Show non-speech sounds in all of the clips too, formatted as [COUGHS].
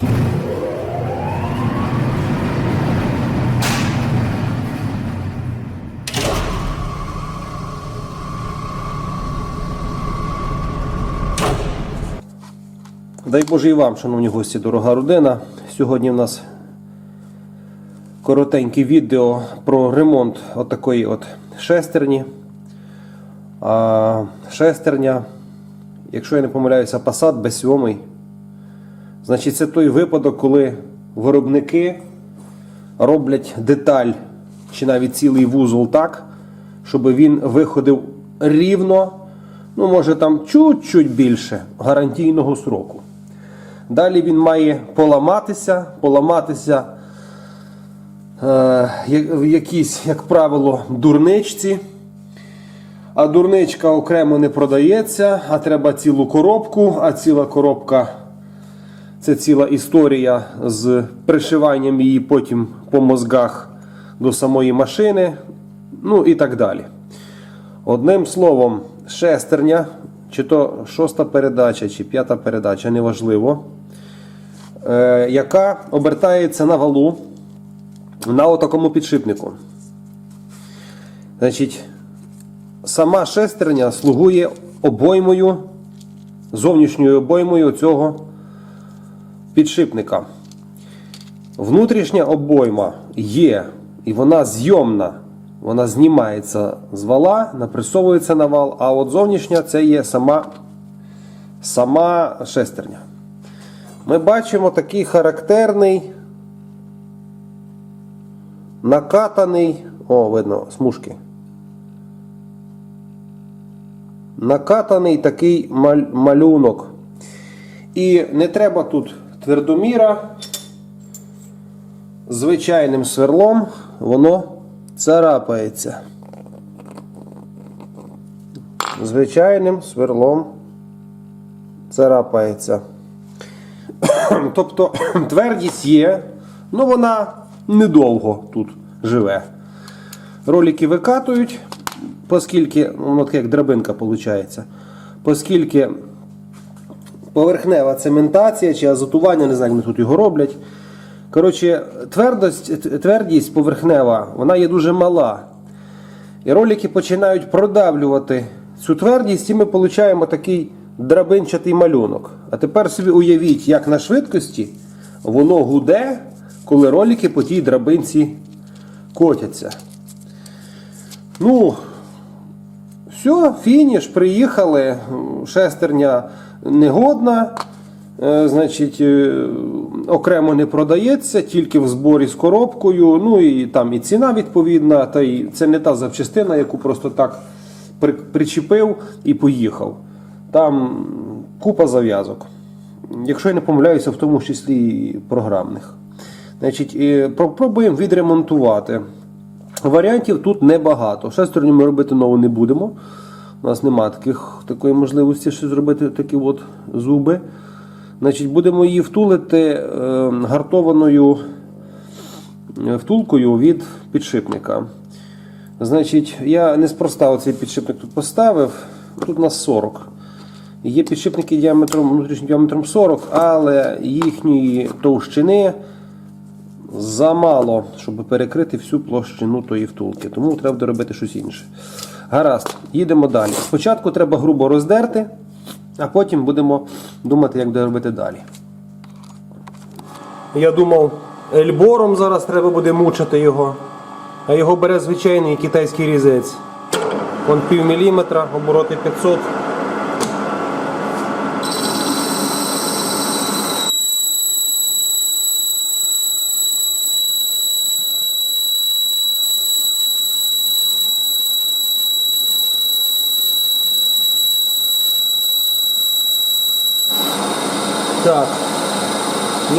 Дай Боже і вам, шановні гості, дорога родина. Сьогодні в нас коротеньке відео про ремонт отакої от шестерні. А, шестерня, якщо я не помиляюся, Passat B7. Значить, це той випадок, коли виробники роблять деталь чи навіть цілий вузол так, щоб він виходив рівно, ну може там чуть-чуть більше гарантійного сроку. Далі він має поламатися, поламатися е, в якійсь, як правило, дурничці. А дурничка окремо не продається, а треба цілу коробку, а ціла коробка це ціла історія з пришиванням її потім по мозгах до самої машини, ну і так далі. Одним словом, шестерня, чи то шоста передача, чи п'ята передача, неважливо, е, яка обертається на валу на отакому підшипнику. Значить, сама шестерня слугує обоймою, зовнішньою обоймою цього підшипника. Внутрішня обойма є, і вона зйомна. Вона знімається з вала, напресовується на вал, а от зовнішня це є сама, сама шестерня. Ми бачимо такий характерний, накатаний, о, видно, смужки. Накатаний такий малюнок. І не треба тут твердоміра. Звичайним сверлом воно царапається. Звичайним сверлом царапається. [COUGHS] Тобто [COUGHS] твердість є, але вона недовго тут живе. Ролики викатують, оскільки, ну, таке як драбинка виходить, оскільки поверхнева цементація чи азотування, не знаю, як вони тут його роблять. Коротше, твердость, твердість поверхнева, вона є дуже мала. І ролики починають продавлювати цю твердість, і ми отримуємо такий драбинчатий малюнок. А тепер собі уявіть, як на швидкості воно гуде, коли ролики по тій драбинці котяться. Ну, все, фініш, приїхали. Шестерня негодна. Е, Значить, е, окремо не продається, тільки в зборі з коробкою. Ну і там і ціна відповідна. Та й це не та запчастина, яку просто так при- причепив і поїхав. Там купа зав'язок. Якщо я не помиляюся, в тому числі і програмних. Значить, попробуємо відремонтувати. Варіантів тут небагато. Шестерню ми робити нову не будемо. У нас немає таких, такої можливості, що зробити такі от зуби. Значить, будемо її втулити е, гартованою е, втулкою від підшипника. Значить, я неспроста оцей підшипник тут поставив. Тут у нас 40. Є підшипники діаметром, внутрішнім діаметром 40, але їхньої товщини замало, щоб перекрити всю площину тої втулки. Тому треба доробити щось інше. Гаразд, їдемо далі. Спочатку треба грубо роздерти, а потім будемо думати, як доробити далі. Я думав, ельбором зараз треба буде мучити його. А його бере звичайний китайський різець. Вон пів міліметра, обороти 500. Так.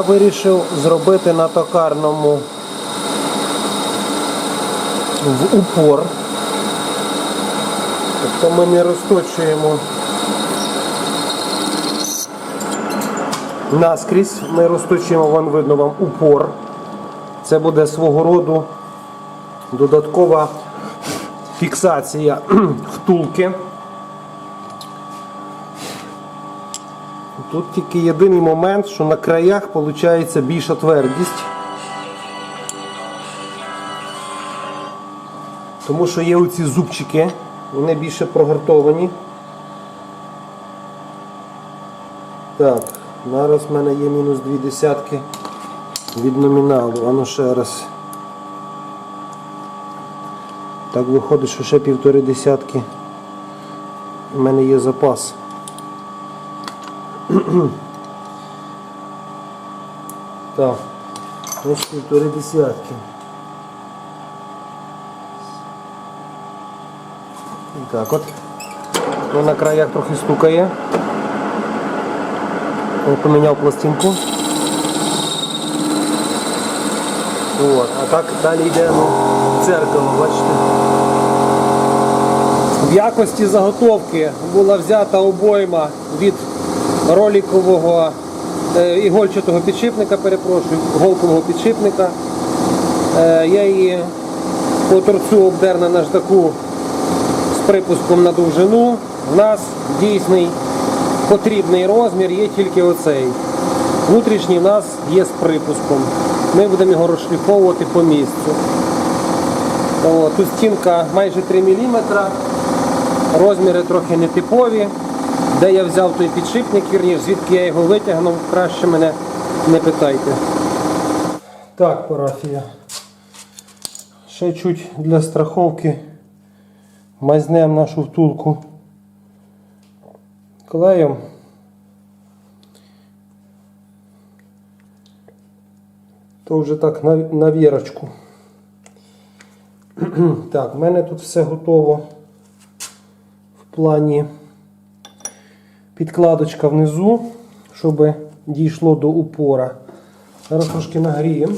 Я вирішив зробити на токарному в упор. Тобто ми не розточуємо наскрізь, ми розточуємо, вам видно вам упор. Це буде свого роду додаткова фіксація [CLEARS THROAT] втулки. Тут тільки єдиний момент, що на краях виходить більша твердість. Тому що є оці зубчики, вони більше прогартовані. Так, зараз в мене є мінус дві десятки від номіналу. Ану ще раз. Так виходить, що ще півтори десятки. У мене є запас. Так, ось півтори десятки. І так от. Ну, на краях трохи стукає. Я поміняв пластинку. От. А так далі йде ну, дзеркало, бачите. В якості заготовки була взята обойма від ролікового е, ігольчатого підшипника, перепрошую, голкового підшипника. Е, я її по торцю обдер на наждаку з припуском на довжину. У нас дійсний потрібний розмір є тільки оцей. Внутрішній в нас є з припуском. Ми будемо його розшліфовувати по місцю. Тут стінка майже 3 мм. Розміри трохи нетипові. Де я взяв той підшипник, вірніше, звідки я його витягнув, краще мене не питайте. Так, парафія. Ще чуть для страховки мазнем нашу втулку клеєм. То вже так на, на вірочку. Так, в мене тут все готово в плані підкладочка внизу, щоб дійшло до упора. Зараз трошки нагріємо.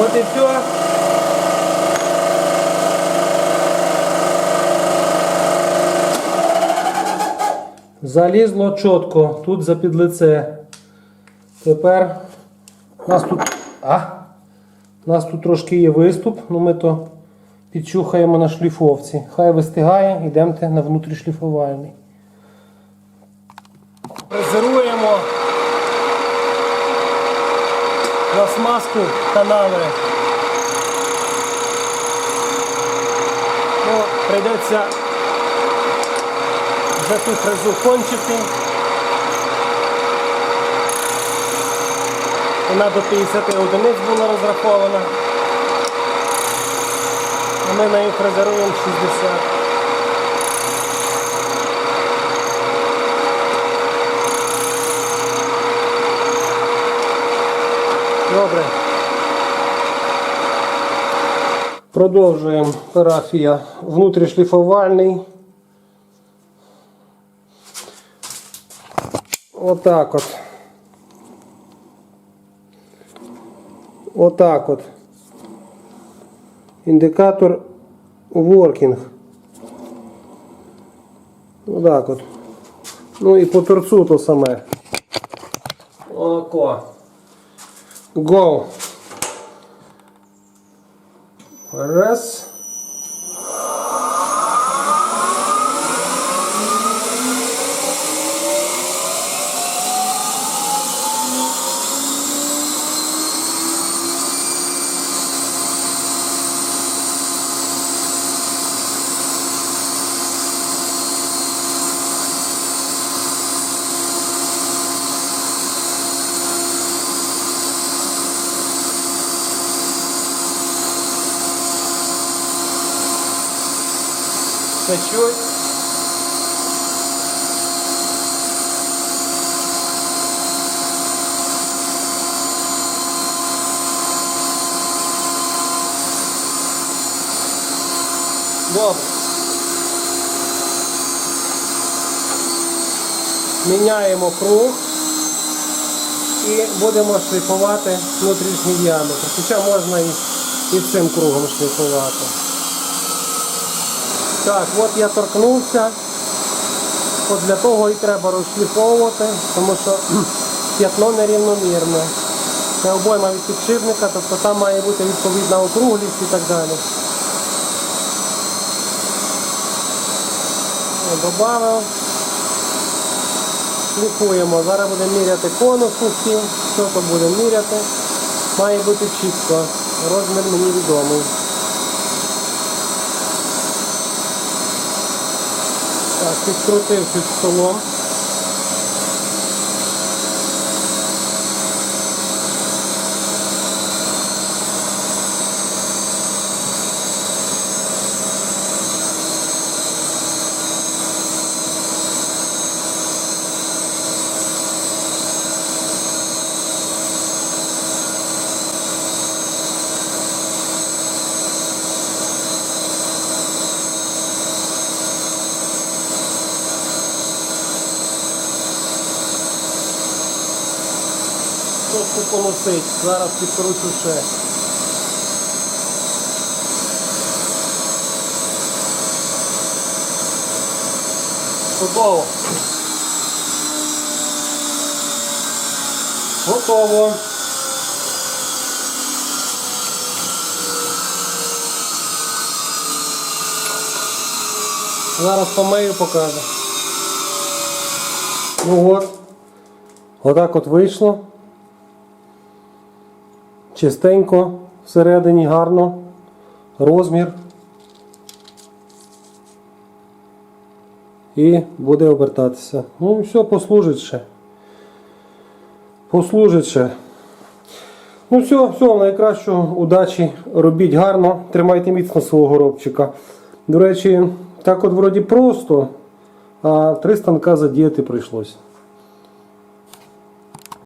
От і все. Залізло чітко, тут за підлице. Тепер у нас тут. А? У нас тут трошки є виступ, ну ми то підчухаємо на шліфовці. Хай вистигає, йдемте на внутрішліфувальний. Фрезеруємо на смазку канали. Ну, прийдеться вже ту фрезу кончити. Вона до 50 одиниць була розрахована. А ми нею фрезеруємо 60. Добре. Продовжуємо парафія внутрішліфувальний. Отак от. Отак от. Індикатор working. Отак от. Ну і по торцу то саме. Око. Go. Раз. качок. Добре. Міняємо круг і будемо шліфувати внутрішній діаметр. Хоча можна і, і цим кругом шліфувати. Так, от я торкнувся. От для того і треба розшліфовувати, тому що [CLEARS THROAT] п'ятно нерівномірне. Це обойма від підшипника, тобто там має бути відповідна округлість і так далі. Добавив. Шліфуємо. Зараз будемо міряти конусності. Що то будемо міряти? Має бути чітко. Розмір мені відомий. Так, підкрутив під столом. Трошки полосить. Зараз підкручу ще. Готово. Готово. Зараз помию покажу. Ну от. Отак от вийшло. Чистенько, всередині гарно. Розмір. І буде обертатися. Ну і все, послужить ще. Послужить ще. Ну все, все, найкращого, удачі, робіть гарно, тримайте міцно свого горобчика. До речі, так от вроді просто, а три станка задіяти прийшлось.